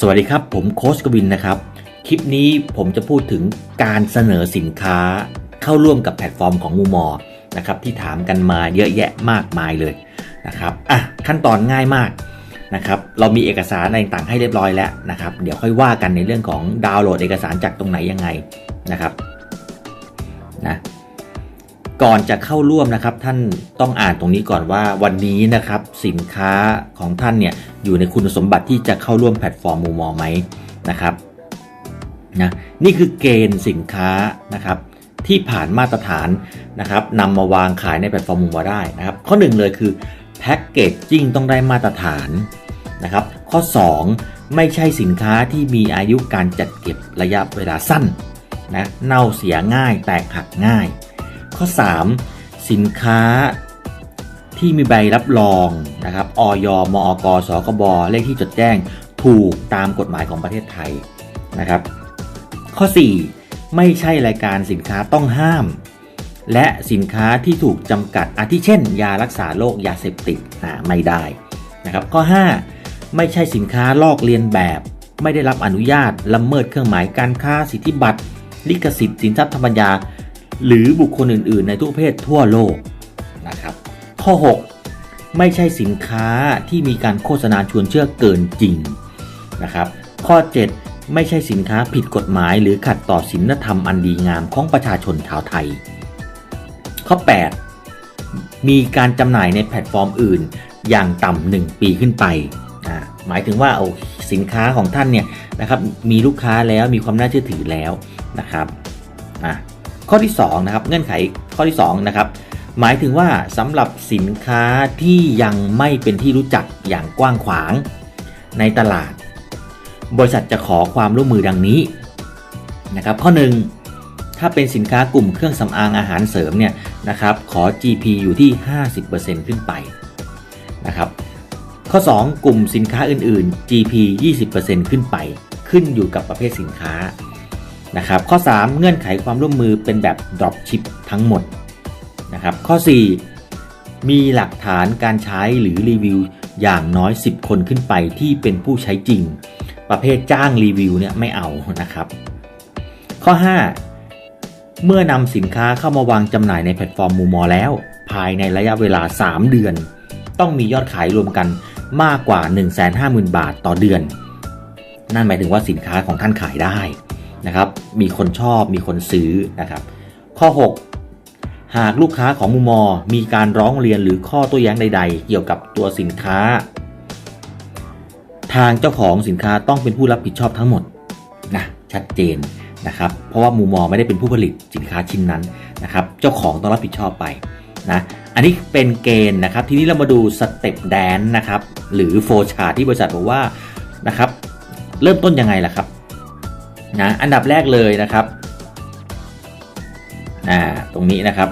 สวัสดีครับ ผมโค้ชกวินนะครับ คลิปนี้ผมจะพูดถึงการเสนอสินค้าเข้าร่วมกับแพลตฟอร์มของมูมอนะครับที่ถามกันมาเยอะแยะมากมายเลยนะครับอะขั้นตอนง่ายมากนะครับเรามีเอกสารอะไรต่างๆให้เรียบร้อยแล้วนะครับ เดี๋ยวค่อยว่ากันในเรื่องของดาวน์โหลดเอกสารจากตรงไหนยังไงนะครับ ก่อนจะเข้าร่วมนะครับท่านต้องอ่านตรงนี้ก่อนว่าวันนี้นะครับสินค้าของท่านเนี่ยอยู่ในคุณสมบัติที่จะเข้าร่วมแพลตฟอร์มมูมอไหมนะครับนะนี่คือเกณฑ์สินค้านะครับที่ผ่านมาตรฐานนะครับนำมาวางขายในแพลตฟอร์มมูมอได้นะครับข้อ 1 เลยคือแพ็กเกจจิ้งต้องได้มาตรฐานนะครับข้อ 2 ไม่ใช่สินค้าที่มีอายุการจัดเก็บระยะเวลาสั้นนะเน่าเสียง่ายแตกหักง่าย ข้อ 3 สินค้าที่มีใบรับรองนะครับอยมอกสกบเลขที่จดแจ้งถูกตามกฎหมายของประเทศไทยนะครับ ข้อ 4 ไม่ใช่รายการสินค้าต้องห้าม และสินค้าที่ถูกจำกัดอาทิเช่น ยารักษาโรคยาเสพติดไม่ได้นะครับ ข้อ 5 ไม่ใช่สินค้าลอกเลียนแบบ ไม่ได้รับอนุญาตละเมิดเครื่องหมายการค้าสิทธิบัตรลิขสิทธิ์สินทรัพย์ธรรมยา หรือบุคคลอื่น ๆ ในทุกเภททั่วโลกนะครับ ข้อ 6 ไม่ใช่สินค้าที่มีการโฆษณาชวนเชื่อเกินจริงนะครับ ข้อ 7 ไม่ใช่สินค้าผิดกฎหมาย หรือขัดต่อศีลธรรมอันดีงามของประชาชนชาวไทย ข้อ 8 มีการจำหน่ายในแพลตฟอร์มอื่น อย่างต่ำ1ปีขึ้นไปหมายถึงว่าเอาสินค้าของท่านเนี่ยนะครับมีลูกค้าแล้วมีความน่าเชื่อถือแล้วนะครับอ่า ข้อที่2นะครับเงื่อนไขข้อที่2นะครับหมายถึงว่าสำหรับสินค้าที่ยังไม่เป็นที่รู้จักอย่างกว้างขวางในตลาด บริษัทจะขอความร่วมมือดังนี้นะครับข้อ 1 ถ้าเป็นสินค้ากลุ่มเครื่องสำอางอาหารเสริมเนี่ยนะครับขอ GP อยู่ที่ 50%ขึ้นไปนะครับข้อ 2 กลุ่มสินค้าอื่น ๆ GP 20%ขึ้นไป ขึ้นอยู่กับประเภทสินค้า นะครับข้อ 3 เงื่อนไขความร่วมมือเป็นแบบ Dropship ทั้งหมดนะครับข้อ 4 มีหลักฐานการใช้หรือรีวิวอย่างน้อย 10 คนขึ้นไปที่เป็นผู้ใช้จริง ประเภทจ้างรีวิวเนี่ยไม่เอานะครับ ข้อ 5 เมื่อนำสินค้าเข้ามาวางจำหน่ายในแพลตฟอร์มมูมอแล้ว ภายในระยะเวลา 3 เดือน ต้องมียอดขายรวมกันมากกว่า 150,000 บาทต่อเดือน นั่นหมายถึงว่าสินค้าของท่านขายได้ นะครับ มีคนชอบมีคนซื้อนะครับ ข้อ 6 หากลูกค้าของมูมอมีการร้องเรียนหรือข้อโต้แย้งใด ๆ เกี่ยวกับตัวสินค้า ทางเจ้าของสินค้าต้องเป็นผู้รับผิดชอบทั้งหมดนะชัดเจนนะครับ เพราะว่ามูมอไม่ได้เป็นผู้ผลิตสินค้าชิ้นนั้นนะครับ เจ้าของต้องรับผิดชอบไปนะอันนี้เป็นเกณฑ์นะครับ ทีนี้เรามาดูสเต็ปแดนนะครับ หรือโฟชาร์ที่บริษัทบอกว่านะครับ เริ่มต้นยังไงล่ะครับ นะอันดับแรกเลยนะครับอ่าตรงนี้นะครับ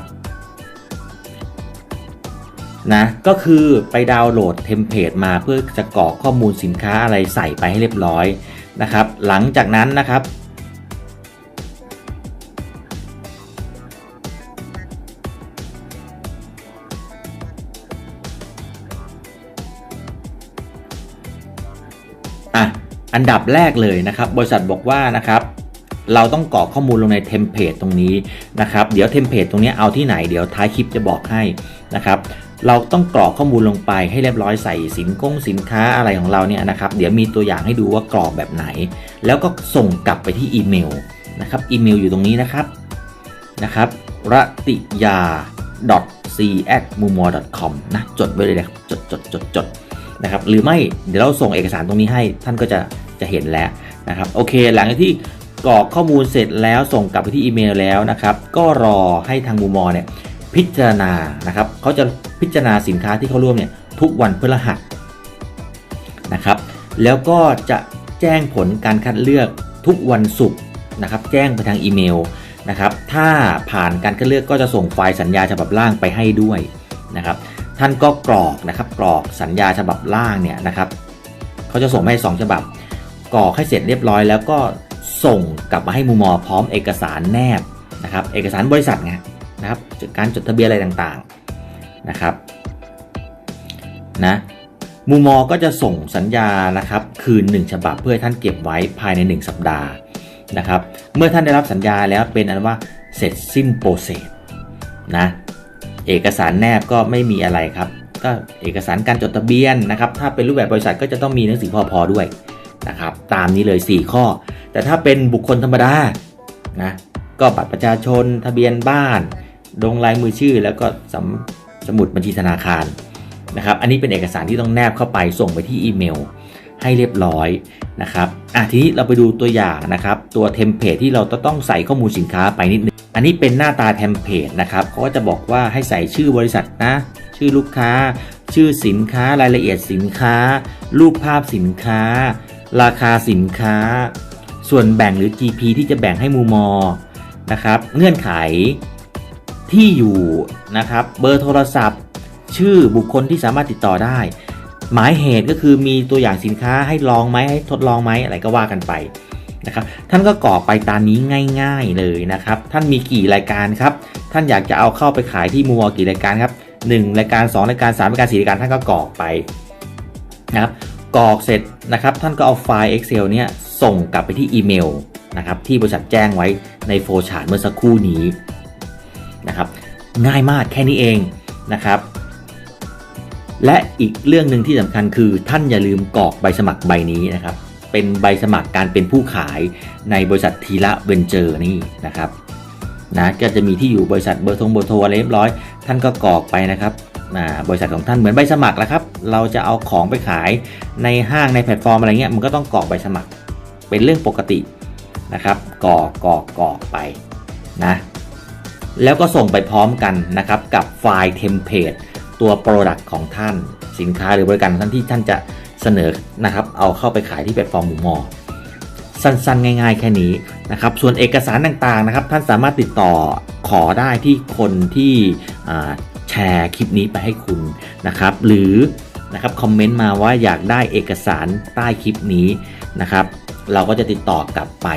นะก็คือไปดาวน์โหลดเทมเพลตมาเพื่อจะกรอกข้อมูลสินค้าอะไรใส่ไปให้เรียบร้อยนะครับ หลังจากนั้นนะครับ อันดับแรกเลยนะครับ บริษัทบอกว่านะครับเราต้องกรอกข้อมูลลงในเทมเพลตตรงนี้นะครับ เดี๋ยวเทมเพลตตรงนี้เอาที่ไหนเดี๋ยวท้ายคลิปจะบอกให้นะครับ เราต้องกรอกข้อมูลลงไปให้เรียบร้อยใส่สินกงสินค้าอะไรของเราเนี่ยนะครับ เดี๋ยวมีตัวอย่างให้ดูว่ากรอกแบบไหน แล้วก็ส่งกลับไปที่อีเมลนะครับ อีเมลอยู่ตรงนี้นะครับนะครับรติยา c at m u m o com นะ จดไว้เลยนะจดจดจดจด นะครับหรือไม่เดี๋ยวเราส่งเอกสารตรงนี้ให้ท่านก็จะจะเห็นแล้วนะครับโอเค หลังจากที่กรอกข้อมูลเสร็จแล้วส่งกลับไปที่อีเมลแล้วนะครับก็รอให้ทางมูมอเนี่ยพิจารณานะครับเขาจะพิจารณาสินค้าที่เขาร่วมเนี่ยทุกวันพฤหัสนะครับแล้วก็จะแจ้งผลการคัดเลือกทุกวันศุกร์นะครับแจ้งไปทางอีเมลนะครับถ้าผ่านการคัดเลือกก็จะส่งไฟล์สัญญาฉบับล่างไปให้ด้วยนะครับ ท่านก็กรอกนะครับกรอกสัญญาฉบับล่างเนี่ยนะครับเขาจะส่งให้ 2 ฉบับ กรอกให้เสร็จเรียบร้อย แล้วก็ส่งกลับมาให้มูมอพร้อมเอกสารแนบนะครับเอกสารบริษัทไงนะครับการจดทะเบียนอะไรต่างๆนะครับนะมูมอก็จะส่งสัญญานะครับคืน 1 ฉบับเพื่อท่านเก็บไว้ภายใน 1 สัปดาห์นะครับเมื่อท่านได้รับสัญญาแล้วเป็นอันว่าเสร็จสิ้นโปรเซสนะ เอกสารแนบก็ไม่มีอะไรครับ ก็เอกสารการจดทะเบียนนะครับ ถ้าเป็นรูปแบบบริษัทก็จะต้องมีหนังสือพอพอด้วยนะครับ ตามนี้เลย 4 ข้อ แต่ถ้าเป็นบุคคลธรรมดานะก็บัตรประชาชนทะเบียนบ้านลงลายมือชื่อ แล้วก็สมสมุดบัญชีธนาคารนะครับ อันนี้เป็นเอกสารที่ต้องแนบเข้าไปส่งไปที่อีเมล ให้เรียบร้อยนะครับอะทีนี้เราไปดูตัวอย่างนะครับ ตัวเทมเพลตที่เราต้องใส่ข้อมูลสินค้าไปนิดนึง อันนี้เป็นหน้าตาเทมเพลตนะครับเขาก็จะบอกว่าให้ใส่ชื่อบริษัทนะ ชื่อลูกค้า ชื่อสินค้ารายละเอียดสินค้า รูปภาพสินค้า ราคาสินค้า ส่วนแบ่งหรือ GP ที่จะแบ่งให้มูมอนะครับ เงื่อนไขที่อยู่นะครับเบอร์โทรศัพท์ ชื่อบุคคลที่สามารถติดต่อได้ หมายเหตุก็คือมีตัวอย่างสินค้าให้ลองไหมให้ทดลองไหมอะไรก็ว่ากันไป นะครับท่านก็กรอกไปตามนี้ง่าย ๆเลยนะครับ ท่านมีกี่รายการครับ ท่านอยากจะเอาเข้าไปขายที่มูอกี่รายการครับ1รายการ2รายการ3รายการ4รายการท่านก็กรอกไปนะครับกรอกเสร็จนะครับ ท่านก็เอาไฟล์ Excel เนี่ยส่งกลับไปที่อีเมลนะครับที่บริษัทแจ้งไว้ในโฟลชาร์ตเมื่อสักครู่นี้นะครับง่ายมากแค่นี้เองนะครับ และอีกเรื่องหนึ่งที่สำคัญคือท่านอย่าลืมกรอกใบสมัครใบนี้นะครับ เป็นใบสมัครการเป็นผู้ขายในบริษัททีละเวนเจอร์นี่นะครับนะก็จะมีที่อยู่บริษัทเบอร์โทงเบอร์โทรอะไรเรียบร้อย ท่านก็กรอกไปนะครับนะบริษัทของท่านเหมือนใบสมัครแหละครับ เราจะเอาของไปขายในห้างในแพลตฟอร์มอะไรเงี้ยมันก็ต้องกรอกใบสมัคร เป็นเรื่องปกตินะครับกรอกกรอกกรอกไปนะแล้วก็ส่งไปพร้อมกันนะครับกับไฟล์เทมเพลตตัว Product ของท่านสินค้าหรือบริการของท่านที่ท่านจะ เสนอนะครับเอาเข้าไปขายที่แพลตฟอร์มหมูมอสั้นๆ ง่าย ๆ แค่นี้นะครับ ส่วนเอกสารต่างๆนะครับ ท่านสามารถติดต่อขอได้ที่คนที่แชร์คลิปนี้ไปให้คุณนะครับ หรือนะครับคอมเมนต์มาว่าอยากได้เอกสารใต้คลิปนี้นะครับ เราก็จะติดต่อกลับไป